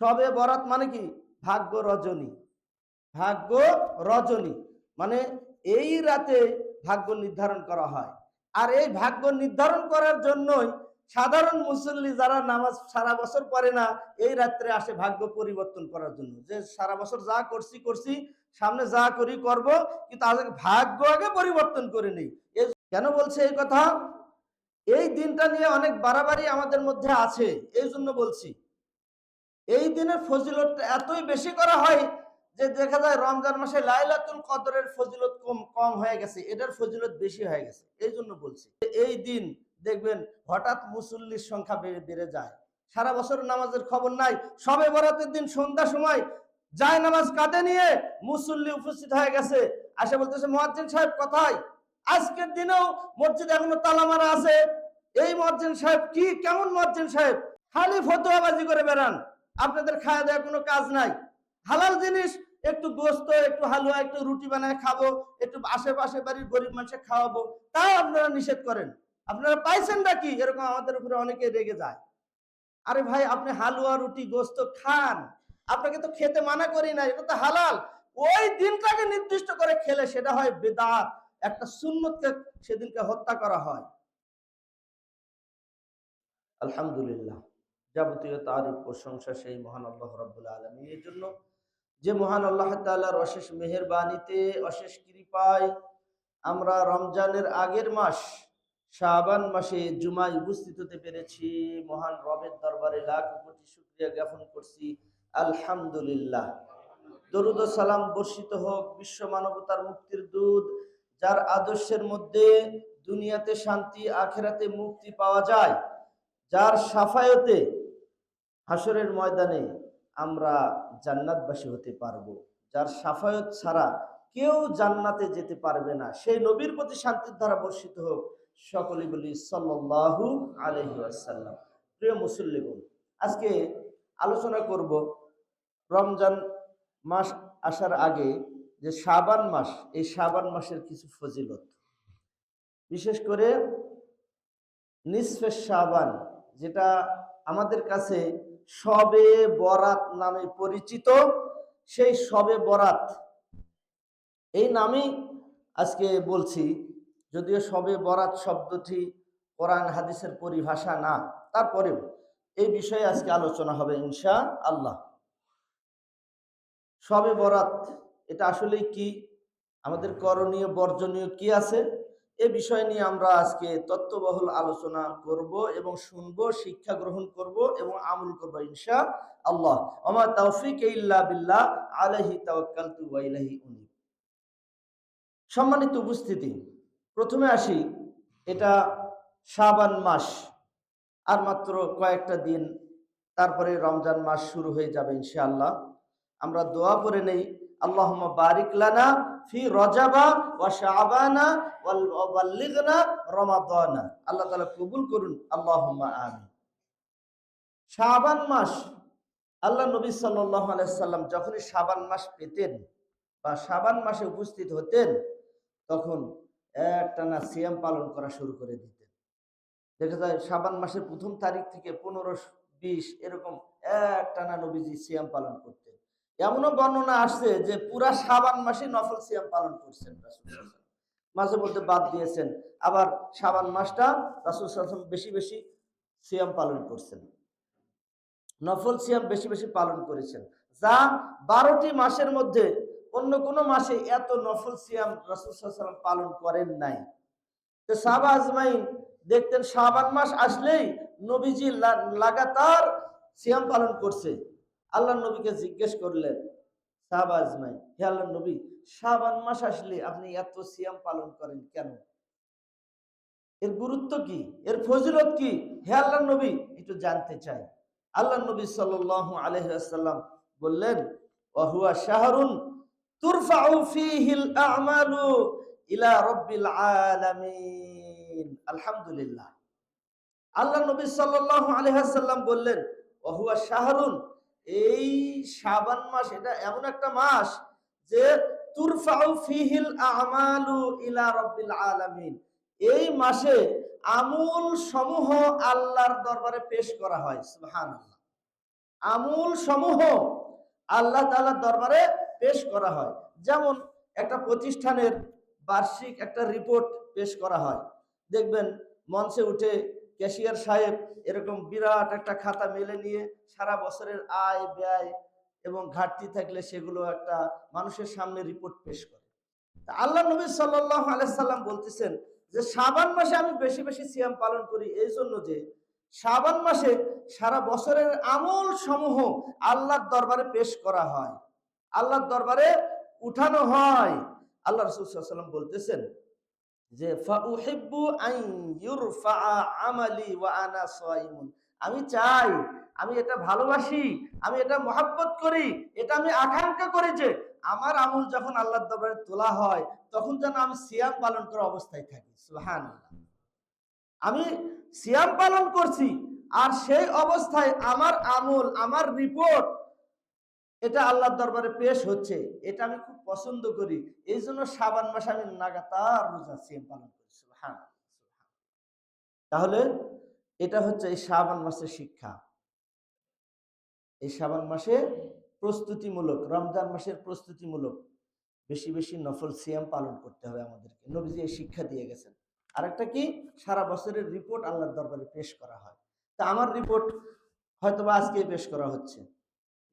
সবে বরাত মানে কি? ভাগ্য রজনী। ভাগ্য রজনী মানে এই রাতে ভাগ্য নির্ধারণ করা হয়। আর এই ভাগ্য নির্ধারণ করার জন্যই সাধারণ মুসল্লি যারা নামাজ সারা বছর পড়ে না, এই রাত্রে আসে ভাগ্য পরিবর্তন করার জন্য। যে সারা বছর যা করছি করছি, সামনে যা করি, করব, কিন্তু আগে ভাগ্য আগে পরিবর্তন করে নেই। কেন বলছে এই কথা? এই দিনটা নিয়ে অনেক বাড়াবাড়ি আমাদের মধ্যে আছে, এই জন্য বলছি। এই দিনের ফজিলতটা এতই বেশি করা হয় যে দেখা যায় রমজান মাসে লাইলাতুল কদরের ফজিলত কম কম হয়ে গেছে। এটার ফজিলত বেশি হয়ে গেছে। এই জন্য বলছি, এই দিন দেখবেন হঠাৎ মুসল্লির সংখ্যা বেড়ে যায়। সারা বছর নামাজের খবর নাই। সবে বরাতের দিন সন্ধ্যা সময় যায় নামাজ কাঁধে নিয়ে মুসল্লি উপস্থিত হয়ে গেছে। আসে বলতেছে, মহাজ্জিন সাহেব, কোথায়? আজকের দিনেও মসজিদ এখনও তালা মারা আছে। এই মহাজ্জিন সাহেব কি? কেমন মহাজ্জিন সাহেব? খালি ফতোয়াবাজি করে বেড়ান। আপনাদের খাওয়া দেওয়ার কোনো কাজ নাই। হালাল জিনিস, একটু গোস্ত, একটু হালুয়া, একটু রুটি বানায় খাব, একটু আশেপাশে বাড়ির গরিব মানুষের খাওয়াবো, তাও আপনারা নিষেধ করেন। আপনারা পাইছেন নাকি এরকম আমাদের উপরে অনেকে রেগে যায়। আরে ভাই, আপনি হালুয়া, রুটি, গোস্ত খান। আপনাকে তো খেতে মানা করি না, এটা তো হালাল। ওই দিনটাকে নির্দিষ্ট করে খেলে সেটা হয় বেদাত। একটা সুন্নতকে সেদিনকে হত্যা করা হয়। আলহামদুলিল্লাহ। যাবতীয় তার প্রশংসা সেই মহান আল্লাহ রাব্বুল আলামিন। এই জন্য যে মহান আল্লাহ তাআলার অশেষ মেহেরবানিতে, অশেষ কৃপায় আমরা রমজানের আগের মাস, শাবান মাসে জুমায় উপস্থিত হতে পেরেছি। মহান রবের দরবারে লাখ কোটি শুকরিয়া জ্ঞাপন করছি। আলহামদুলিল্লাহ। দরুদ সালাম বর্ষিত হোক, বিশ্ব মানবতার মুক্তির দুধ যার আদর্শের মধ্যে দুনিয়াতে শান্তি, আখেরাতে মুক্তি পাওয়া যায়, যার সাফায়তে হাসরের ময়দানে আমরা জান্নাতবাসী হতে পারব। যার সাফায়ত ছাড়া কেউ জান্নাতে যেতে পারবে না। সেই নবীর প্রতি শান্তির দ্বারা বর্ষিত হোক, সকলে বলি সাল্লাল্লাহু আলাইহি ওয়াসাল্লাম। প্রিয় মুসল্লিগণ আজকে আলোচনা করব রমজান মাস আসার আগে যে শাবান মাস, এই শাবান মাসের কিছু ফজিলত। বিশেষ করে নিসফে শাবান, যেটা আমাদের কাছে সবে বরাত নামে পরিচিত। সেই সবে বরাত, এই নামেই আজকে বলছি, যদিও সবে বরাত শব্দটি কোরআন হাদিসের পরিভাষা না, তারপরেও এই বিষয়ে আজকে আলোচনা হবে ইনশা আল্লাহ সবে বরাত, এটা আসলে কি? আমাদের করণীয়, বর্জনীয় কি আছে? এ বিষয় নিয়ে আমরা আজকে তত্ত্ববহুল আলোচনা করব এবং শুনব, শিক্ষা গ্রহণ করব এবং আমল করব ইনশা আল্লাহ আমার তৌফিক ইল্লা বিল্লাহ, আলাইহি তাওয়াক্কালতু উনীব। সম্মানিত উপস্থিতি, প্রথমে আসি, এটা শাবান মাস, আর মাত্র কয়েকটা দিন তারপরে রমজান মাস শুরু হয়ে যাবে ইনশাআল্লাহ। আমরা দোয়া করে নেই আল্লাহুম্মা বারিক লানা ফি রজাবা ওয়া শাবানা ওয়াল বাল্লিগনা রমাদানা। আল্লাহ করুন। আল্লাহুম্মা আমিন। শাবান মাস, আল্লাহ নবী সাল্লাল্লাহু আলাইহি সাল্লাম যখনই শাবান মাস পেতেন বা শাবান মাসে উপস্থিত হতেন, তখন একটানা সিয়াম পালন করা শুরু করে দিতেন। দেখা যায় শাবান মাসের প্রথম তারিখ থেকে পনেরো, বিশ এরকম একটানা নবীজি সিয়াম পালন করতেন। এমনও বর্ণনা আসছে যে পুরা সাবান মাসে নফল সিয়াম পালন করছেন। মাঝে মধ্যে বাদ দিয়েছেন। আবার সাবান মাসটা রাসুল সাল্লাম বেশি বেশি সিয়াম পালন করছেন। নফল সিয়াম বেশি বেশি পালন করেছেন। যা বারোটি মাসের মধ্যে অন্য কোনো মাসে এত নফল সিয়াম রাসুল সাল্লাম পালন করেন নাই। তো সাবা আজমাইন, দেখতেন সাবান মাস আসলেই নবীজি লাগাতার সিয়াম পালন করছে। আল্লাহ নবীকে জিজ্ঞেস করলেন, সাহাবা আজমাইন, হে আল্লাহ নবী, শাবান মাস আসলে আপনি এত সিয়াম পালন করেন কেন? এর গুরুত্ব কি? এর ফজিলত কি? হে আল্লাহ নবী, একটু জানতে চাই। আল্লাহ নবী আলাইহি ওয়াসাল্লাম বললেন ওয়াহুয়া শাহরুন আলহামদুলিল্লাহ। আল্লাহ নবী সাল্লাল্লাহু আলাইহি বললেন ওয়াহুয়া শাহরুন এই শাবান মাস এটা এমন একটা মাস যে তুরফাউ ফিহিল আমালু ইলা রাব্বিল আলামিন। এই মাসে আমল সমূহ আল্লাহর দরবারে পেশ করা হয়, সুবহানাল্লাহ। আমূল সমূহ আল্লাহ তাআলার দরবারে পেশ করা হয়। যেমন একটা প্রতিষ্ঠানের বার্ষিক একটা রিপোর্ট পেশ করা হয়। দেখবেন মঞ্চে উঠে ক্যাশিয়ার সাহেব এরকম বিরাট একটা খাতা মেলে নিয়ে সারা বছরের আয় ব্যয় এবং ঘাটতি থাকলে সেগুলো একটা মানুষের সামনে রিপোর্ট পেশ করে। আল্লাহ নবী সাল্লাহ আলাইসাল্লাম বলতেছেন যে, শাবান মাসে আমি বেশি বেশি সিয়াম পালন করি এই জন্য যে, শাবান মাসে সারা বছরের আমল সমূহ আল্লাহর দরবারে পেশ করা হয়। আল্লাহর দরবারে উঠানো হয়। আল্লাহ রসুল সাল্লাম বলতেছেন যে ফাউহিব্বু আমালি ওয়া আনা সাইমুন। আমি চাই, আমি এটা ভালোবাসি, আমি এটা মহাব্বত করি, এটা আমি আকাঙ্ক্ষা করি যে, আমার আমল যখন আল্লাহর দরবারে তোলা হয়, তখন যেন আমি সিয়াম পালন করা অবস্থায় থাকি। সুবহানাল্লাহ। আমি সিয়াম পালন করছি, আর সেই অবস্থায় আমার আমল, আমার রিপোর্ট এটা আল্লাহর দরবারে পেশ হচ্ছে এটা আমি খুব পছন্দ করি। এই জন্য সাবান মাসে আমি লাগাতার রোজা সিয়াম পালন করি সুবহানাল্লাহ, সুবহানাল্লাহ। তাহলে এটা হচ্ছে এই শাবান মাসের শিক্ষা। এই শাবান মাসে প্রস্তুতিমূলক রমজান মাসের প্রস্তুতিমূলক বেশি বেশি নফল সিয়াম পালন করতে হবে আমাদেরকে। নবীজি এই শিক্ষা দিয়ে গেছেন। আরেকটা কি? সারা বছরের রিপোর্ট আল্লাহর দরবারে পেশ করা হয়। তা আমার রিপোর্ট হয়তোবা আজকে পেশ করা হচ্ছে।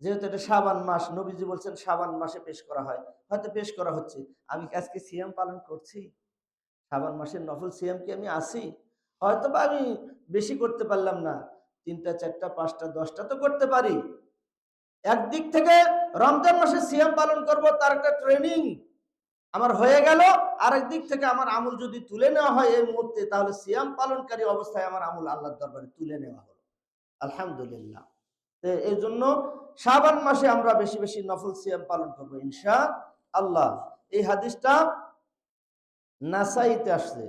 যেহেতু এটা সাবান মাস, নবীজি বলছেন সাবান মাসে পেশ করা হয়। হয়তো পেশ করা হচ্ছে। আমি আজকে সিএম পালন করছি? শাবান মাসের নফল সিয়াম কি আমি আসি হয়তো বা আমি বেশি করতে পারলাম না। তিনটা, চারটা, পাঁচটা, দশটা তো করতে পারি। একদিক থেকে রমজান মাসে সিএম পালন করব, তার একটা ট্রেনিং আমার হয়ে গেল। আরেক দিক থেকে আমার আমল যদি তুলে নেওয়া হয় এই মুহূর্তে, তাহলে সিয়াম পালনকারী অবস্থায় আমার আমল আল্লাহর দরবারে তুলে নেওয়া হলো। আলহামদুলিল্লাহ। এই জন্য শাবান মাসে আমরা বেশি বেশি নফল সিয়াম পালন করব, ইনশা আল্লাহ। এই হাদিসটা নাসাইতে আসছে,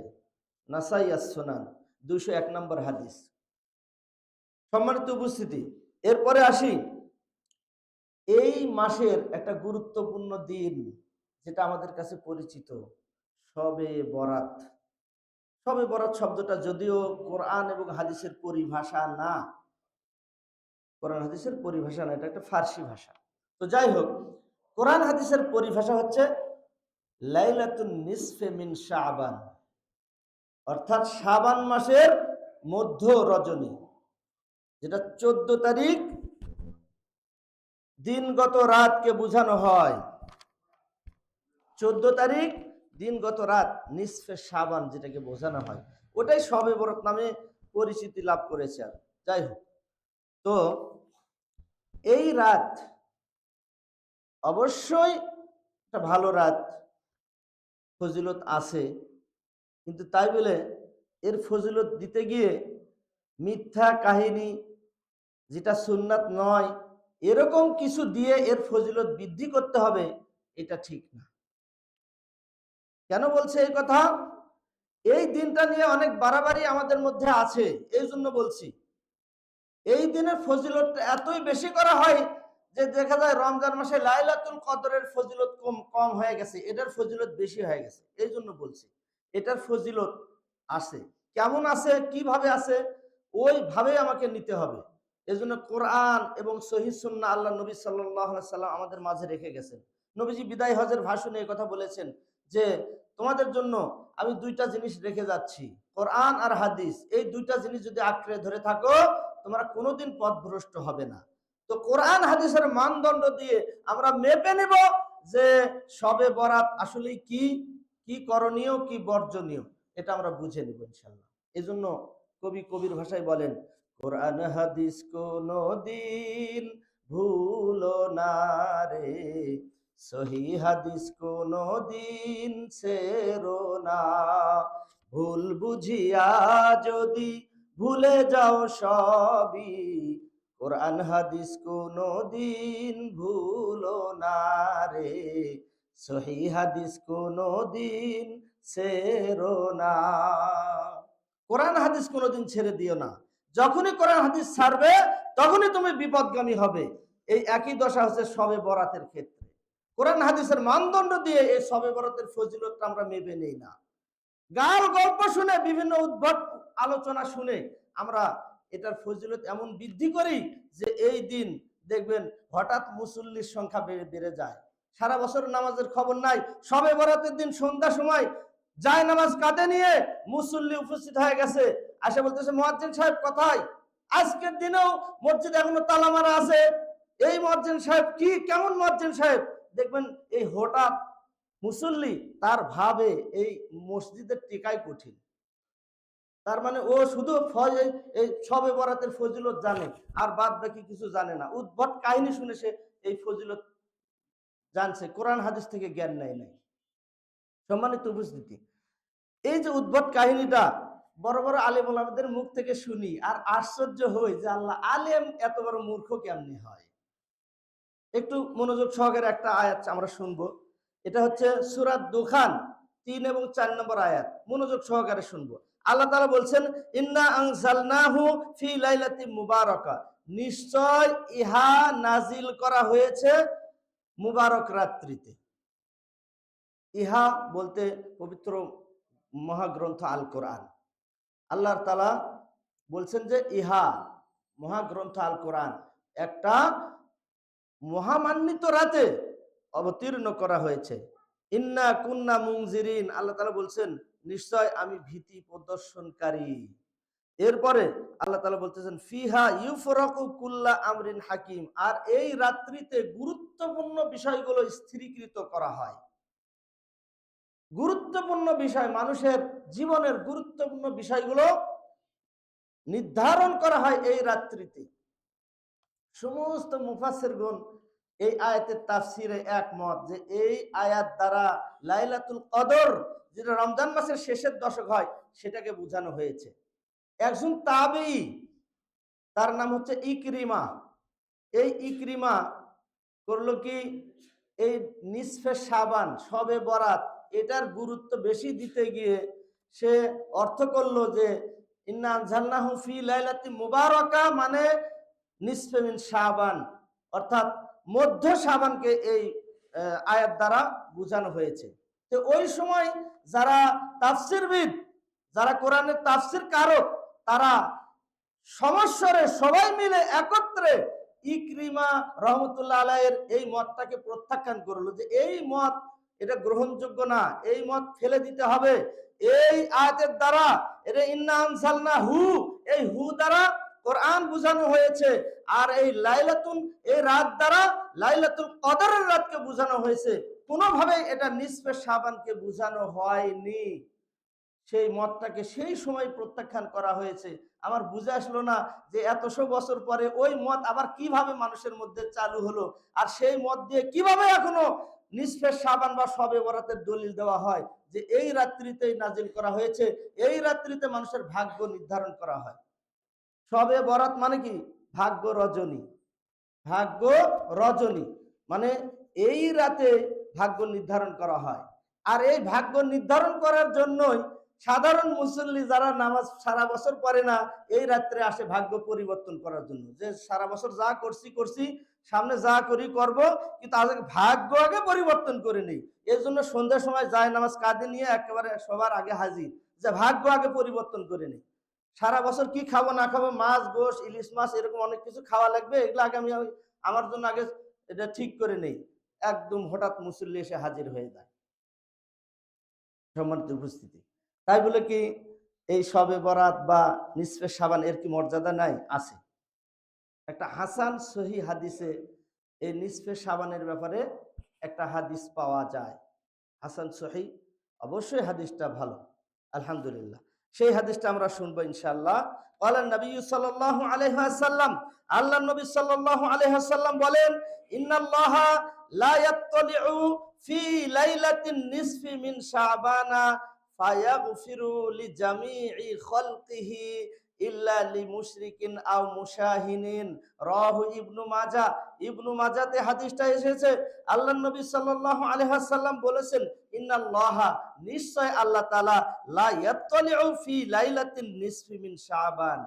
নাসাই আসনান দুইশো এক নম্বর হাদিস। সম্মানিত উপস্থিতি, এরপরে আসি। এই মাসের একটা গুরুত্বপূর্ণ দিন যেটা আমাদের কাছে পরিচিত সবে বরাত। সবে বরাত শব্দটা যদিও কোরআন এবং হাদিসের পরিভাষা না কোরআন হাদিসের পরিভাষা না, এটা একটা ফার্সি ভাষা। তো যাই হোক, কোরআন হাদিসের পরিভাষা হচ্ছে লাইলাতুন নিসফে মিন শাবান। অর্থাৎ শাবান মাসের মধ্য রজনী, যেটা চোদ্দ তারিখ দিনগত রাতকে বোঝানো হয়। চোদ্দ তারিখ দিনগত রাত নিসফে সাবান যেটাকে বোঝানো হয়। ওটাই সবে বরত নামে পরিচিতি লাভ করেছে আর। যাই হোক, তো এই রাত অবশ্যই একটা ভালো রাত ফজিলত আছে, কিন্তু তাই বলে এর ফজিলত দিতে গিয়ে মিথ্যা কাহিনী যেটা সুন্নাত নয়, এরকম কিছু দিয়ে এর ফজিলত বৃদ্ধি করতে হবে, এটা ঠিক না। কেন বলছে এই কথা? এই দিনটা নিয়ে অনেক বাড়াবাড়ি আমাদের মধ্যে আছে এই জন্য বলছি। এই দিনের ফজিলতটা এতই বেশি করা হয় যে দেখা যায় রমজান মাসে লাইলাতুল কদরের ফজিলত কম কম হয়ে গেছে। এটার ফজিলত বেশি হয়ে গেছে। এই জন্য বলছি, এটার ফজিলত আছে। কেমন আছে? কীভাবে আছে? ওইভাবে আমাকে নিতে হবে। এজন্য কোরআন এবং সহি সুন্না আল্লাহ নবী সাল্লাম আমাদের মাঝে রেখে গেছেন। নবীজি বিদায় হজের ভাষণে এই কথা বলেছেন যে, তোমাদের জন্য আমি দুইটা জিনিস রেখে যাচ্ছি, কোরআন আর হাদিস। এই দুইটা জিনিস যদি আঁকড়ে ধরে থাকো তোমরা কোনোদিন পথভ্রষ্ট হবে না। তো কোরআন হাদিসের মানদণ্ড দিয়ে আমরা মেপে নেব যে সবে বরাত আসলে কি কি করণীয়, কি বর্জনীয়, এটা আমরা বুঝে নেব ইনশাল্লাহ জন্য কবি কবির ভাষায় বলেন, কোরআন হাদিস কোনো দিন ভুলো না রে, সহি হাদিস কোনো দিন সেরো না। ভুল বুঝিয়া যদি ভুলে যাও সবই। কোরআন, হাদিস কোনো দিন ভুলো না রে। সহি হাদিস কোনো দিন না। কোরআন, হাদিস কোনোদিন ছেড়ে দিও না। যখনই কোরআন, হাদিস ছাড়বে, তখনই তুমি বিপদগামী হবে। এই একই দশা হচ্ছে সবে বরাতের ক্ষেত্রে। কোরআন, হাদিসের মানদণ্ড দিয়ে এই সবে বরাতের ফজিলতটা আমরা মেপে নেই না। গাল গল্প শুনে, বিভিন্ন উদ্ভট আলোচনা শুনে আমরা এটার ফজিলত এমন বৃদ্ধি করি যে এই দিন দেখবেন হঠাৎ মুসল্লির সংখ্যা বেড়ে যায়। সারা বছর নামাজের খবর নাই। সবে বরাতের দিন সন্ধ্যা সময় যায় নামাজ কাঁধে নিয়ে মুসল্লি উপস্থিত হয়ে গেছে। আসে বলতেছে, মহাজ্জিন সাহেব, কোথায়? আজকের দিনেও মসজিদ এখনও তালা মারা আছে। এই মহাজ্জিন সাহেব কি? কেমন মহাজ্জিন সাহেব? দেখবেন এই হঠাৎ মুসল্লি তার ভাবে এই মসজিদের টিকাই কঠিন। তার মানে ও শুধু এই- সবে বরাতের ফজিলত জানে, আর বাদ বাকি কিছু জানে না। উদ্ভট কাহিনী শুনে সে এই ফজিলত জানছে, কোরআন, হাদিস থেকে জ্ঞান নেয় নাই। সম্মানিত উপস্থিতি। এই যে উদ্ভট কাহিনীটা বড় বড় আলেম ওলামাদের মুখ থেকে শুনি, আর আশ্চর্য হই যে আল্লাহ আলেম এত বড় মূর্খ কেমনি হয়? একটু মনোযোগ সহকারে একটা আয়াত আমরা শুনব। এটা হচ্ছে সুরাত দুখান, তিন এবং চার নম্বর আয়াত। মনোযোগ সহকারে শুনব। আল্লাহ তাআলা বলছেন, ইন্না আনজালনাহু ফি লাইলাতি মুবারাকা। নিশ্চয় ইহা নাজিল করা হয়েছে মুবারক রাত্রিতে। ইহা বলতে পবিত্র মহাগ্রন্থ আল কোরআন আল্লাহর তালা বলছেন যে, ইহা মহাগ্রন্থ আল কোরআন একটা মহামান্বিত রাতে অবতীর্ণ করা হয়েছে। ইন্না কুন্না মুংজিরিন আল্লাহ তালা বলছেন, নিশ্চয় আমি ভীতি প্রদর্শনকারী। এরপরে আল্লাহ তালা বলতেছেন, ফিহা ইউফরাকু আমরিন হাকিম, আর এই রাত্রিতে গুরুত্বপূর্ণ বিষয়গুলো স্থিরীকৃত করা হয়। গুরুত্বপূর্ণ বিষয়, মানুষের জীবনের গুরুত্বপূর্ণ বিষয়গুলো নির্ধারণ করা হয় এই রাত্রিতে। সমস্ত মুফাসের গুণ এই আয়াতের তাফসিরে একমত যে এই আয়াত দ্বারা লাইলাতুল কদর যেটা রমজান মাসের শেষের দশক হয়, সেটাকে বোঝানো হয়েছে। একজন তাবেই তার নাম হচ্ছে ইকরিমা। এই ইকরিমা করল কি? এই নিসফে সাবান সবে বরাত, এটার গুরুত্ব বেশি দিতে গিয়ে সে অর্থ করল যে, ইন্না আনজালনাহু ফি লাইলাতি মুবারাকা মানে নিসফে মিন শাবান। অর্থাৎ মধ্য সাবানকে এই আয়াত দ্বারা বোঝানো হয়েছে। তো ওই সময় যারা তাফসিরবিদ, যারা কোরআনের তাফসির কারক, তারা সমস্বরে সবাই মিলে একত্রে ইকরিমা রহমতুল্লাহ আলাইয়ের এই মতটাকে প্রত্যাখ্যান করল যে এই মত এটা গ্রহণযোগ্য না, এই মত ফেলে দিতে হবে। এই আয়াতের দ্বারা, এটা ইন্না আনসালনা হু, এই হু দ্বারা কোরআন বোঝানো হয়েছে, আর এই লাইলাতুন, এই রাত দ্বারা লাইলাতুল কদরের রাতকে বোঝানো হয়েছে। কোনোভাবে এটা নিসফে সাবানকে বোঝানো হয়নি। সেই মতটাকে সেই সময় প্রত্যাখ্যান করা হয়েছে। আমার বুঝে আসলো না যে এতশো বছর পরে ওই মত আবার কীভাবে মানুষের মধ্যে চালু হলো, আর সেই মত দিয়ে কীভাবে এখনও নিষ্ফের সাবান বা সবে বরাতের দলিল দেওয়া হয় যে এই রাত্রিতেই নাজিল করা হয়েছে, এই রাত্রিতে মানুষের ভাগ্য নির্ধারণ করা হয়। সবে বরাত মানে কি? ভাগ্য রজনী। ভাগ্য রজনী মানে এই রাতে ভাগ্য নির্ধারণ করা হয়। আর এই ভাগ্য নির্ধারণ করার জন্যই সাধারণ মুসল্লি যারা নামাজ সারা বছর পড়ে না, এই রাত্রে আসে ভাগ্য পরিবর্তন করার জন্য। যে সারা বছর যা করছি করছি, সামনে যা করি, করব, কিন্তু আজ ভাগ্য আগে পরিবর্তন করে নেই। এর জন্য সন্ধ্যার সময় যায় নামাজ কাঁধে নিয়ে একেবারে সবার আগে হাজির। যে ভাগ্য আগে পরিবর্তন করে নেই। সারা বছর কি খাব, না খাব, মাছ, গোশ, ইলিশ মাছ, এরকম অনেক কিছু খাওয়া লাগবে, এগুলো আগে আমি আমি- আমার জন্য আগে এটা ঠিক করে নেই। একদম হঠাৎ মুসল্লি এসে হাজির হয়ে যায়। সম্মানিত উপস্থিতি। তাই বলে কি এই সবে বরাত বা নিসফে সাবান এর কি মর্যাদা নাই? আছে। একটা হাসান সহি হাদিসে এই নিসফে সাবানের ব্যাপারে একটা হাদিস পাওয়া যায়। হাসান সহি, অবশ্যই হাদিসটা ভালো। আলহামদুলিল্লাহ। সেই হাদিসটা আমরা শুনব ইনশাল্লাহ আল্লাহ নবী সাল্লাহ আলহাসাল্লাম আল্লাহ নবী সাল্লাহ আলহাসাল্লাম বলেন, ইন্নাল্লাহ লা ইয়াত্তালিউ ফি লাইলাতিন নিসফি মিন শাবানা ফায়াগফিরু লিজামিই খালকিহি ইল্লা লিমুশরিকিন আও মুশাহিনিন। রাহু ইবনু মাজা। ইবনু মাজাতে হাদিসটা এসেছে। আল্লাহ নবী সাল্লাল্লাহু আলাইহি ওয়াসাল্লাম বলেছেন ইন্নাল্লাহা, নিশ্চয় আল্লাহ তাআলা লা ইয়াত্তালিউ ফি লাইলাতিন নিসফি মিন শাবান।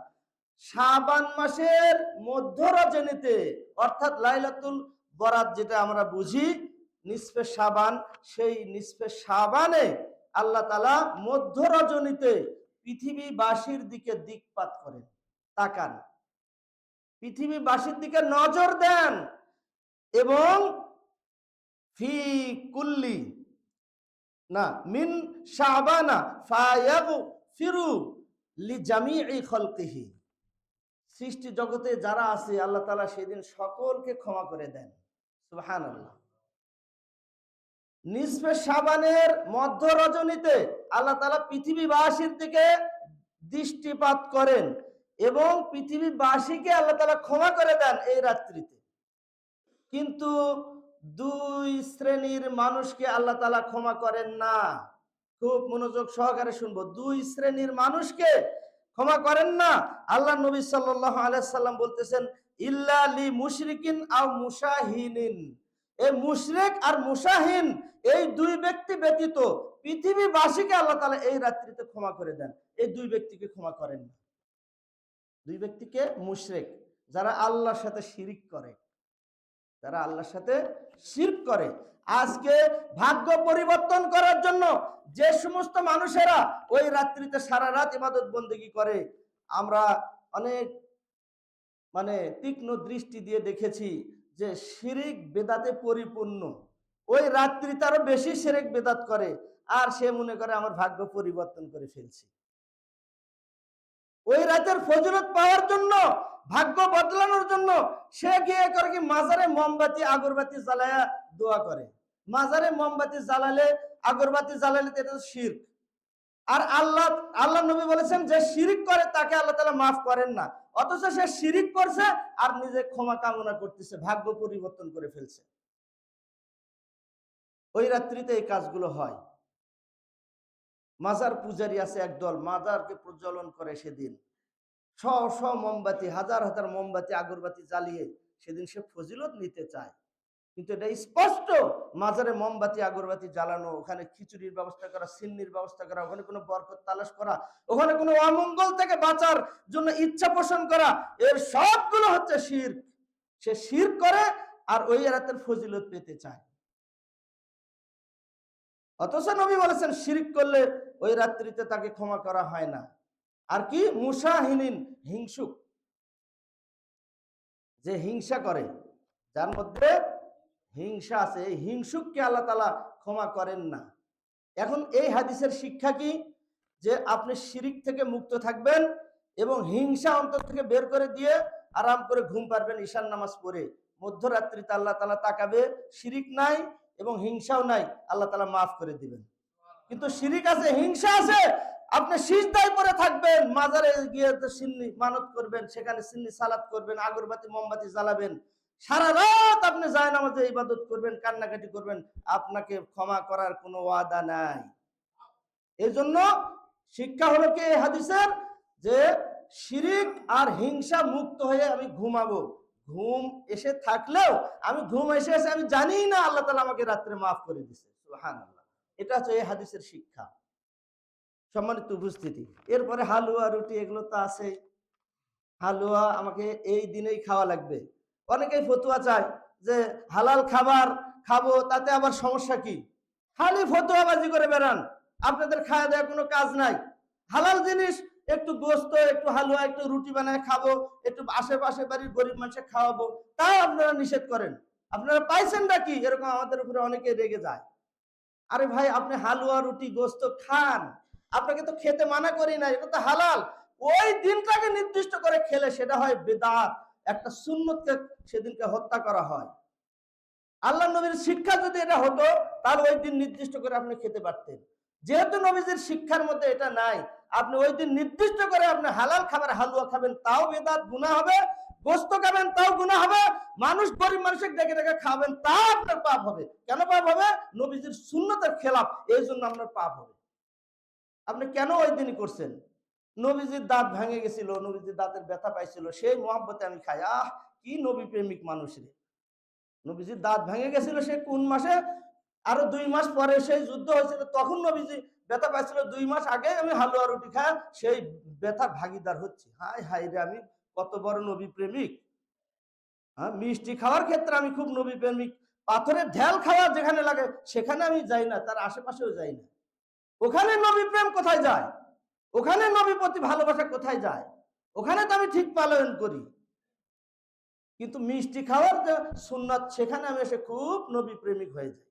শাবান মাসের মধ্য রজনীতে, অর্থাৎ লাইলাতুল বরাত যেটা আমরা বুঝি, নিসফে শাবান, সেই নিসফে শাবানে আল্লাহ তালা মধ্য পৃথিবীবাসীর দিকে দিকপাত করেন, তাকান। পৃথিবীবাসীর দিকে নজর দেন এবং ফি কুল্লি না, মিন ফায়াগু ফিরু লি জামিই খলকিহি। সৃষ্টি জগতে যারা আছে, আল্লাহ তাআলা সেদিন সকলকে ক্ষমা করে দেন। সুবহানাল্লাহ। নিসফে শাবানের মধ্য রজনীতে আল্লাহ তাআলা পৃথিবীবাসীর দিকে দৃষ্টিপাত করেন এবং পৃথিবীবাসীকে আল্লাহ তাআলা ক্ষমা করে দেন এই রাত্রিতে। কিন্তু দুই শ্রেণির মানুষকে আল্লাহ তালা ক্ষমা করেন না। খুব মনোযোগ সহকারে শুনব। দুই শ্রেণির মানুষকে ক্ষমা করেন না। আল্লাহ নবী সাল্লাল্লাহু আলাইহি সাল্লাম বলতেছেন, ইল্লা লি মুশরিকিন আও মুশাহিনিন। এই মুশরিক আর মুশাহিন, এই দুই ব্যক্তি ব্যতীত পৃথিবীবাসীকে আল্লাহ তাআলা এই রাত্রিতে ক্ষমা করে দেন। এই দুই ব্যক্তিকে ক্ষমা করেন না। দুই ব্যক্তিকে মুশরিক, যারা আল্লাহর সাথে শিরিক করে। যারা আল্লাহর সাথে শিরক করে। আজকে ভাগ্য পরিবর্তন করার জন্য যে সমস্ত মানুষেরা ওই রাত্রিতে সারা রাত ইবাদত বন্দেগী করে, আমরা অনেক মানে তীক্ষ্ণ দৃষ্টি দিয়ে দেখেছি যে শিরিক বেদাতে পরিপূর্ণ। ওই রাত্রিতে আরও বেশি শিরিক বেদাত করে, আর সে মনে করে আমার ভাগ্য পরিবর্তন করে ফেলছি। ওই রাতের ফজিলত পাওয়ার জন্য, ভাগ্য বদলানোর জন্য সে গিয়ে করে কি মাজারে মোমবাতি, আগরবাতি জ্বালায়া দোয়া করে। মাজারে মোমবাতি জ্বালালে, আগরবাতি জ্বালালে এটা শিরক। আর আল্লাহ আল্লাহ নবী বলেছেন, যে শিরিক করে তাকে আল্লাহ তাআলা মাফ করেন না। অথচ সে শিরিক করছে আর নিজে ক্ষমা কামনা করতেছে, ভাগ্য পরিবর্তন করে ফেলছে। ওই রাত্রিতে এই কাজগুলো হয়। মাজার পূজারি আছে একদল, মাজারকে প্রজ্বলন করে সেদিন। শ শ মোমবাতি, হাজার হাজার মোমবাতি, আগরবাতি জ্বালিয়ে সেদিন সে ফজিলত নিতে চায়। কিন্তু এটা স্পষ্ট, মাজারে মোমবাতি, আগরবাতি জ্বালানো, ওখানে খিচুড়ির ব্যবস্থা করা, সিন্নির ব্যবস্থা করা, ওখানে কোনো বরকত তালাশ করা, ওখানে কোনো অমঙ্গল থেকে বাঁচার জন্য ইচ্ছা পোষণ করা, এর সবগুলো হচ্ছে শির সে শির করে আর ওই রাতের ফজিলত পেতে চায়। অথচ নবী বলেছেন, শিরিক করলে ওই রাত্রিতে তাকে ক্ষমা করা হয় না। আর কি? মুসাহিনীন হিংসুক। যে হিংসা করে, যার মধ্যে হিংসা আছে, এই হিংসুককে আল্লাহ তালা ক্ষমা করেন না। এখন এই হাদিসের শিক্ষা কি? যে আপনি শিরিক থেকে মুক্ত থাকবেন এবং হিংসা অন্তর থেকে বের করে দিয়ে আরাম করে ঘুম পারবেন ঈশান নামাজ পড়ে। মধ্যরাত্রিতে আল্লাহ তালা তাকাবে, শিরিক নাই এবং হিংসাও নাই, আল্লাহ তালা মাফ করে দিবেন। কিন্তু শিরিক আছে, হিংসা আছে, আপনি সিজদায় পরে থাকবেন, মাজারে গিয়ে সিন্নি মানত করবেন, সেখানে সিন্নি সালাত করবেন, আগরবাতি, মোমবাতি জ্বালাবেন। সারা রাত আপনি যায় নামাজে ইবাদত করবেন, কান্নাকাটি করবেন, আপনাকে ক্ষমা করার কোনো ওয়াদা নাই। এই জন্য শিক্ষা হলো কি হাদিসের? যে শিরিক আর হিংসা মুক্ত হয়ে আমি ঘুমাবো। ঘুম এসে থাকলেও, আমি ঘুম এসে এসে আমি জানি না, আল্লাহ তালা আমাকে রাত্রে মাফ করে দিছে সুবহানাল্লাহ। এটা হচ্ছে এই হাদিসের শিক্ষা। সম্মানিত উপস্থিতি। এরপরে হালুয়া, রুটি এগুলো তো আছে। হালুয়া আমাকে এই দিনেই খাওয়া লাগবে। অনেকেই ফতুয়া চায় যে হালাল খাবার খাব, তাতে আবার সমস্যা কি? খালি ফতুয়াবাজি করে বেড়ান। আপনাদের খাওয়া দেওয়ার কোনো কাজ নাই। হালাল জিনিস, একটু গোস্ত, একটু হালুয়া, একটু রুটি বানায় খাব, একটু আশেপাশে বাড়ির গরিব মানুষের খাওয়াবো তাই আপনারা নিষেধ করেন। আপনারা পাইছেন নাকি এরকম আমাদের উপরে অনেকে রেগে যায়। আরে ভাই, আপনি হালুয়া, রুটি, গোস্ত খান। আপনাকে তো খেতে মানা করি না, এটা তো হালাল। ওই দিনটাকে নির্দিষ্ট করে খেলে সেটা হয় বেদাত। একটা সুন্নতকে সেদিনকে হত্যা করা হয়। আল্লাহ নবীর শিক্ষা যদি এটা হতো, তাহলে ওই দিন নির্দিষ্ট করে আপনি খেতে পারতেন। যেহেতু নবীজির শিক্ষার মধ্যে এটা নাই, আপনি ওই দিন নির্দিষ্ট করে আপনি হালাল খাবার, হালুয়া খাবেন, তাও বেদাত গুণা হবে। গোস্ত খাবেন, তাও গুণা হবে। মানুষ গরিব মানুষের ডেকে ডেকে খাবেন, তা আপনার পাপ হবে। কেন পাপ হবে? নবীজির শূন্যতার খেলাফ, এই জন্য আপনার পাপ হবে। আপনি কেন ওই দিনই করছেন? নবীজির দাঁত ভেঙে গেছিল, নবীজির দাঁতের ব্যথা পাইছিল, সেই মহাব্বতে আমি খাই। আহ, কি নবী প্রেমিক মানুষ নবীজির দাঁত ভেঙে গেছিল সে কোন মাসে? আরও দুই মাস পরে সেই যুদ্ধ হয়েছিল, তখন নবীজি ব্যথা পাইছিল। দুই মাস আগে আমি হালুয়া রুটি খাই, সেই ব্যথার ভাগিদার হচ্ছে। হাই হাই রে আমি কত বড় নবী প্রেমিক? হ্যাঁ মিষ্টি খাওয়ার ক্ষেত্রে আমি খুব নবী প্রেমিক। পাথরের ঢেল খাওয়া যেখানে লাগে, সেখানে আমি যাই না, তার আশেপাশেও যাই না। ওখানে নবী প্রেম কোথায় যায়? ওখানে নবী প্রতি ভালোবাসা কোথায় যায়? ওখানে তো আমি ঠিক পালন করি। কিন্তু মিষ্টি খাওয়ার যে সুন্নাত, সেখানে আমি এসে খুব নবী প্রেমিক হয়ে যাই।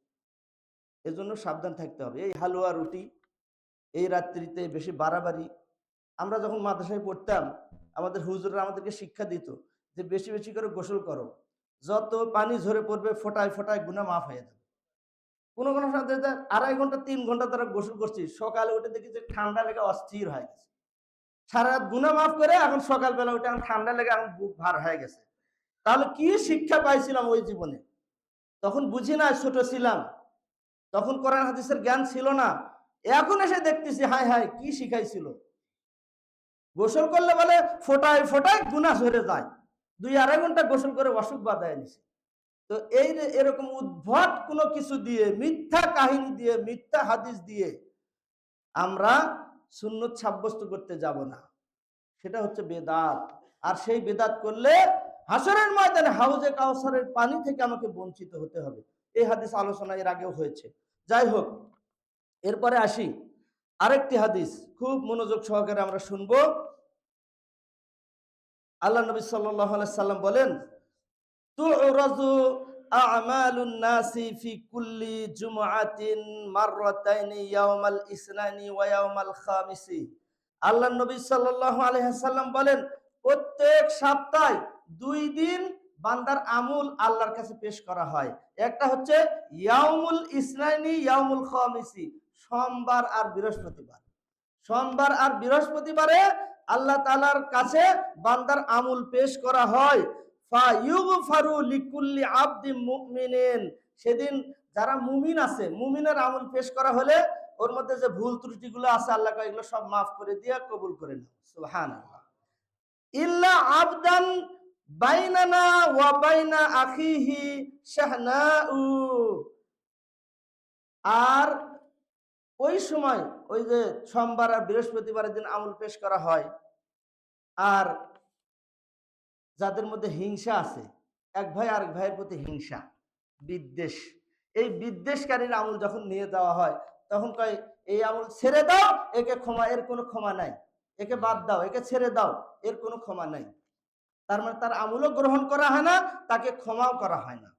এজন্য সাবধান থাকতে হবে। এই হালুয়া রুটি, এই রাত্রিতে বেশি বাড়াবাড়ি। আমরা যখন মাদ্রাসায় পড়তাম আমাদের হুজুররা আমাদেরকে শিক্ষা দিত যে বেশি বেশি করে গোসল করো। যত পানি ঝরে পড়বে ফোটায় ফোটায় গুণা মাফ হয়ে যাবে। কোনো কোনো সাথে আড়াই ঘণ্টা, তিন ঘণ্টা তারা গোসল করছি, সকালে উঠে দেখি যে ঠান্ডা লেগে অস্থির হয়ে গেছে। সারা রাত গুণা মাফ করে এখন সকালবেলা উঠে এখন ঠান্ডা লেগে এখন বুক ভার হয়ে গেছে। তাহলে কি শিক্ষা পাইছিলাম ওই জীবনে? তখন বুঝি না ছোট ছিলাম। তখন কোরআন হাদিসের জ্ঞান ছিল না। এখন এসে দেখতেছি, হায় হায়, কি শিখাইছিল? গোসল করলে বলে ফোটায় ফোটায় গুণা ঝরে যায়। দুই আড়াই ঘণ্টা গোসল করে অসুখ বাধায় নিছে তো এই এরকম উদ্ভট কোনো কিছু দিয়ে, মিথ্যা কাহিনী দিয়ে, মিথ্যা হাদিস দিয়ে আমরা সুন্নত সাব্যস্ত করতে যাব না। সেটা হচ্ছে বেদাত। আর সেই বেদাত করলে হাসরের ময়দানে হাউজে কাউসারের পানি থেকে আমাকে বঞ্চিত হতে হবে। এই হাদিস আলোচনা এর আগেও হয়েছে। যাই হোক, এরপরে আসি। আরেকটি হাদিস খুব মনোযোগ সহকারে আমরা শুনব। আল্লাহ নবী সাল্লাম বলেন আ'মালুন নাসি ফি কুল্লি জুমআতিন ইসনানি ওয়া খামিসি। আল্লাহ নবী সাল্লাল্লাহু আলাইহি সাল্লাম বলেন, প্রত্যেক সপ্তাহে দুই দিন বান্দার আমুল আল্লাহর কাছে পেশ করা হয়। একটা হচ্ছে ইয়াউমুল ইসনাইনি ইয়াউমুল খামিসি। সোমবার আর বৃহস্পতিবার। সোমবার আর বৃহস্পতিবারে আল্লাহ তাআলার কাছে বান্দার আমুল পেশ করা হয়। সেদিন যারা মুমিন আছে, মুমিনের আমল পেশ করা হলে ওর মধ্যে যে ভুল ত্রুটিগুলো আছে, আল্লাহ এগুলো সব মাফ করে দিয়ে কবুল করে নাও। সুবহানাল্লাহ। ইল্লা আবদান বাইনানা ওয়া বাইনা আখিহি শাহনাউ। আর ওই সময় ওই যে সোমবার আর বৃহস্পতিবারের দিন আমল পেশ করা হয়। আর যাদের মধ্যে হিংসা আছে, এক ভাই আরেক ভাইয়ের প্রতি হিংসা, বিদ্বেষ। এই বিদ্বেষকারীর আমল যখন নিয়ে যাওয়া হয়, তখন কয়, এই আমল ছেড়ে দাও, একে ক্ষমা, এর কোনো ক্ষমা নাই। একে বাদ দাও, একে ছেড়ে দাও, এর কোনো ক্ষমা নাই। তার মানে তার আমলও গ্রহণ করা হয় না, তাকে ক্ষমাও করা হয় না।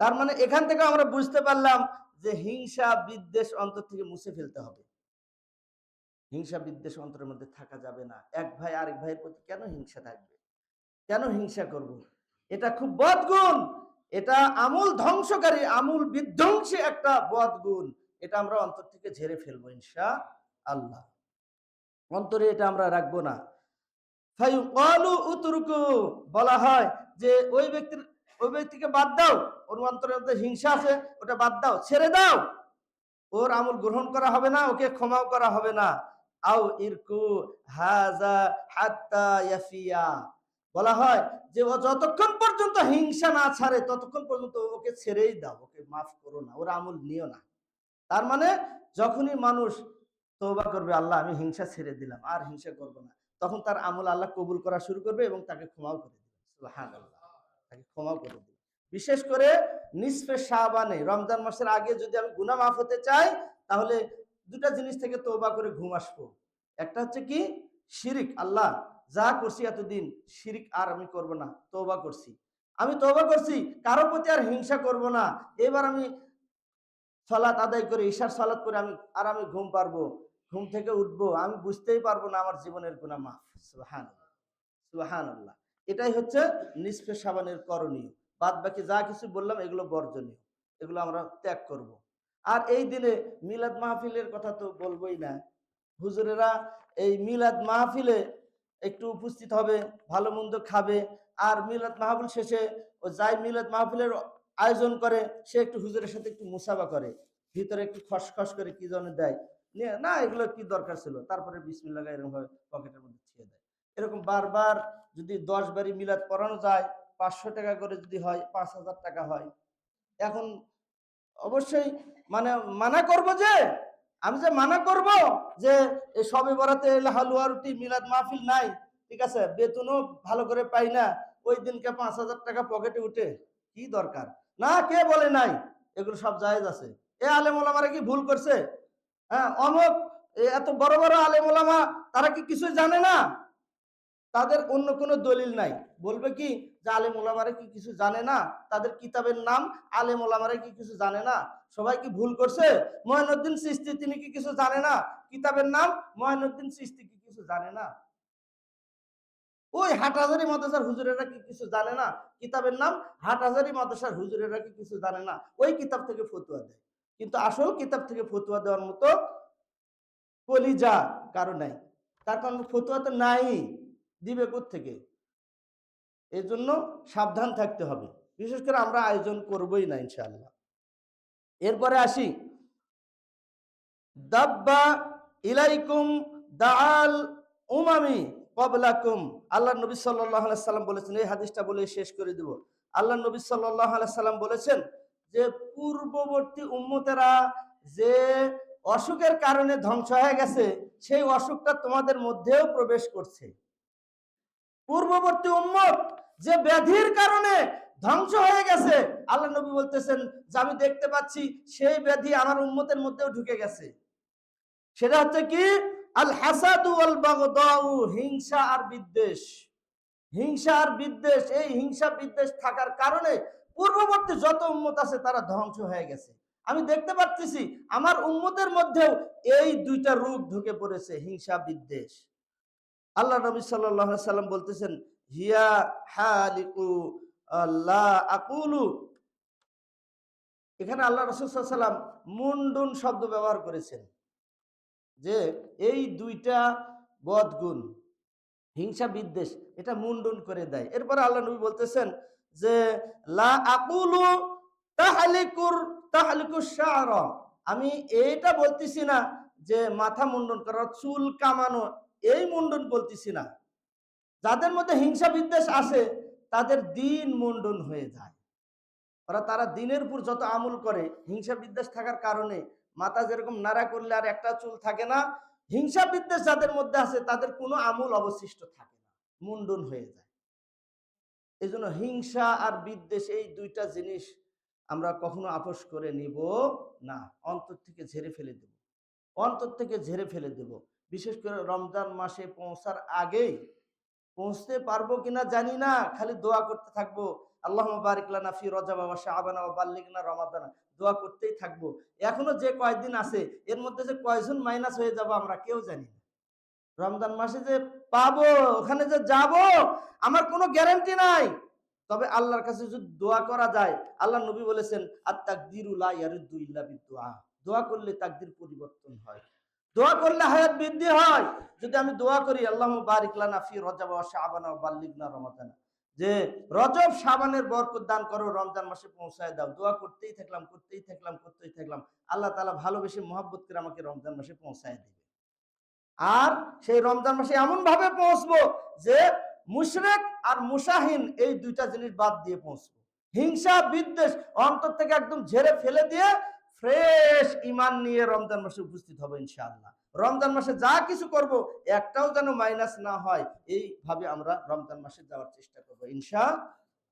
তার মানে এখান থেকে আমরা বুঝতে পারলাম যে হিংসা বিদ্বেষ অন্তর থেকে মুছে ফেলতে হবে। হিংসা বিদ্বেষ অন্তরের মধ্যে থাকা যাবে না। এক ভাই আরেক ভাইয়ের প্রতি কেন হিংসা থাকবে? কেন হিংসা করব। এটা খুব বদগুণ এটা আমূল ধ্বংসকারী, আমূল বিধ্বংসী একটা বদগুণ এটা আমরা অন্তর থেকে ঝেড়ে ফেলব ইনশা আল্লাহ অন্তরে এটা আমরা রাখব না। বলা হয় যে ওই ব্যক্তির ওই ব্যক্তিকে বাদ দাও। ওর অন্তরের মধ্যে হিংসা আছে, ওটা বাদ দাও, ছেড়ে দাও। ওর আমল গ্রহণ করা হবে না, ওকে ক্ষমাও করা হবে না। আও ইরকু হাজা হাত্তা ইয়াফিয়া। বলা হয় যে ও যতক্ষণ পর্যন্ত হিংসা না ছাড়ে, ততক্ষণ পর্যন্ত ওকে ছেড়েই দাও, ওকে মাফ করো না, ওর আমল নিও না। তার মানে যখনই মানুষ তৌবা করবে, আল্লাহ, আমি হিংসা ছেড়ে দিলাম, আর হিংসা করব না। তখন তার আমল আল্লাহ কবুল করা শুরু করবে এবং তাকে ক্ষমাও করে দিবে। সুবহানাল্লাহ। তাকে ক্ষমাও করে দিবে বিশেষ করে নিসফে শাহবানে রমজান মাসের আগে যদি আমি গুনাহ মাফ হতে চাই, তাহলে দুটা জিনিস থেকে তৌবা করে ঘুম আসব। একটা হচ্ছে কি? শিরিক, আল্লাহ, যা করছি এতদিন, শিরিক আর আমি করব না তৌবা করছি। আমি তৌবা করছি, কারও প্রতি আর হিংসা করব না। এবার আমি সলাৎ আদায় করে, ঈশার সলাৎ করে আমি, আর আমি ঘুম পারব, ঘুম থেকে উঠবো, আমি বুঝতেই পারব না আমার জীবনের গুণা মাফ। সুবাহান আল্লাহ এটাই হচ্ছে নিষ্পে সাবানের করণীয়। বাদ বাকি যা কিছু বললাম এগুলো বর্জনীয়, এগুলো আমরা ত্যাগ করব। আর এই দিনে মিলাদ মাহফিলের কথা তো বলবোই না। হুজুরেরা এই মিলাদ মাহফিলে একটু উপস্থিত হবে, ভালো মন্দ খাবে। আর মিলাদ মাহফিল শেষে ও যাই মিলাদ মাহফিলের আয়োজন করে, সে একটু হুজুরের সাথে একটু মুসাফা করে। ভিতরে একটু খসখস করে কি যেন দেয়। না, এগুলো কি দরকার ছিল? তারপরে বিসমিল্লাহ এরকম ভাবে পকেটের মধ্যে ছিঁড়ে দেয়। এরকম বারবার যদি দশ বারি মিলাদ পড়ানো যায়, পাঁচশো টাকা করে যদি হয়, পাঁচ হাজার টাকা হয়। এখন অবশ্যই মানে মানা করব যে, আমি যে মানা করব যে এই সবে বরাতে হালুয়া রুটি মিলাদ মাহফিল নাই, ঠিক আছে? বেতনও ভালো করে পাই না, ওই দিনকে পাঁচ হাজার টাকা পকেটে উঠে, কি দরকার? না, কে বলে নাই? এগুলো সব জায়েজ আছে। এ আলেম কি ভুল করছে? হ্যাঁ অমুক এত বড় বড় আলেম তারা কি কিছুই জানে না? তাদের অন্য কোনো দলিল নাই। বলবে কি যে আলেম ওলামারা কি কিছু জানে না? তাদের কিতাবের নাম আলেম ওলামারা কি কিছু জানে না? সবাই কি ভুল করছে? ময়নুদ্দিন সৃষ্টি তিনি কি কিছু জানে না? কিতাবের নাম ময়নুদ্দিন সৃষ্টি কি কিছু জানে না? ওই হাটহাজারি মাদ্রাসার হুজুরেরা কি কিছু জানে না? কিতাবের নাম হাটহাজারি মাদ্রাসার হুজুরেরা কি কিছু জানে না? ওই কিতাব থেকে ফতুয়া দেয়। কিন্তু আসল কিতাব থেকে ফতুয়া দেওয়ার মতো কলিজা কারও নাই। তার কারণ ফতুয়া তো নাই। দিবে থেকে এই জন্য সাবধান থাকতে হবে। বিশেষ করে আমরা আয়োজন করবই না, ইনশাআল্লাহ। এরপরে আসি। দাব্বা ইলাইকুম দাআল উমামি কবলাকুম আল্লাহ নবী আলাইহি সাল্লাম বলেছেন, এই হাদিসটা বলে শেষ করে দেব। আল্লাহ নবী আলাইহি সাল্লাম বলেছেন যে, পূর্ববর্তী উম্মতেরা যে অসুখের কারণে ধ্বংস হয়ে গেছে, সেই অসুখটা তোমাদের মধ্যেও প্রবেশ করছে। পূর্ববর্তী উম্মত যে ব্যাধির কারণে ধ্বংস হয়ে গেছে, আল্লাহ নবী বলতেছেন, যে আমি দেখতে পাচ্ছি সেই ব্যাধি আমার উম্মতের মধ্যেও ঢুকে গেছে। সেটা হচ্ছে কি? আল হাসাদু আল বাগদাউ হিংসা আর বিদ্বেষ। হিংসা আর বিদ্বেষ, এই হিংসা বিদ্বেষ থাকার কারণে পূর্ববর্তী যত উম্মত আছে তারা ধ্বংস হয়ে গেছে। আমি দেখতে পাচ্ছি আমার উম্মতের মধ্যেও এই দুইটা রূপ ঢুকে পড়েছে, হিংসা, বিদ্বেষ। আল্লাহ নবী আলাইহি সাল্লাম বলতেছেন, হিয়া হালিকু লা আকুলু। এখানে আল্লাহ রাসূল সাল্লাল্লাহু আলাইহি সাল্লাম মুন্ডুন শব্দ ব্যবহার করেছেন, যে এই দুইটা বদগুণ, হিংসা বিদ্বেষ, এটা মুন্ডুন করে দেয়। এরপরে আল্লাহ নবী বলতেছেন যে, লা আকুলু তাহলিকুর তাহলিকুর শাহর আমি এটা বলতেছি না যে মাথা মুন্ডন করা চুল কামানো এই মুন্ডন বলতেছি না। যাদের মধ্যে হিংসা বিদ্বেষ আসে তাদের দিন মুন্ডন হয়ে যায়। ওরা তারা দিনের উপর যত আমল করে, হিংসা বিদ্বেষ থাকার কারণে মাথা যেরকম নাড়া করলে আর একটা চুল থাকে না, হিংসা বিদ্বেষ যাদের মধ্যে আছে, তাদের কোনো আমল অবশিষ্ট থাকে না, মুন্ডন হয়ে যায়। এই জন্য হিংসা আর বিদ্বেষ এই দুইটা জিনিস আমরা কখনো আপোষ করে নিব না। অন্তর থেকে ঝেড়ে ফেলে দেব। অন্তর থেকে ঝেড়ে ফেলে দেব। বিশেষ করে রমজান মাসে পৌঁছার আগেই পৌঁছতে পারব কিনা জানি না, খালি দোয়া করতে থাকব। আল্লাহ বারিক লানা ফি রজা বাবা শাহবানা বাল্লিকনা রমাদানা, দোয়া করতেই থাকব। এখনও যে কয়েকদিন আছে, এর মধ্যে যে কয়জন মাইনাস হয়ে যাব আমরা কেউ জানি না। রমজান মাসে যে পাবো, ওখানে যে যাব, আমার কোনো গ্যারান্টি নাই। তবে আল্লাহর কাছে যদি দোয়া করা যায়, আল্লাহ নবী বলেছেন আর তাকদিরুল্লাহ ইয়ারুদ্দু ইল্লা বিদুআ দোয়া করলে তাকদির পরিবর্তন হয়। দোয়া করলে হায়াত বৃদ্ধি হয়। যদি আমি দোয়া করি, আল্লাহ বারিক লানা ফি রজব ওয়া শাবানা ওয়া বাল্লিগনা রমাদানা। যে রজব, শাবানের বরকত দান করো, রমজান মাসে পৌঁছায় দাও। দোয়া করতেই থাকলাম করতেই থাকলাম করতেই থাকলাম। আল্লাহ তাআলা ভালোবেসে মহব্বত করে আমাকে রমজান মাসে পৌঁছায় দেবে। আর সেই রমজান মাসে এমন ভাবে পৌঁছবো যে মুশরেক আর মুসাহিন এই দুইটা জিনিস বাদ দিয়ে পৌঁছবো। হিংসা, বিদ্বেষ অন্তর থেকে একদম ঝেড়ে ফেলে দিয়ে ফ্রেশ ইমান নিয়ে রমজান মাসে উপস্থিত হবে ইনশাআল্লাহ। রমজান মাসে যা কিছু করব, একটাও যেন মাইনাস না হয়, এইভাবে আমরা রমজান মাসে যাওয়ার চেষ্টা করব ইনশা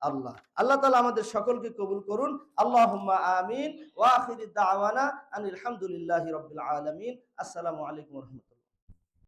আল্লাহ আল্লাহ তালা আমাদের সকলকে কবুল করুন। আল্লাহ আমিন। দাওয়ানা আনিল হামদুলিল্লাহি রবিল আলমিন। আসসালামু আলাইকুম রহমতুল্লাহ।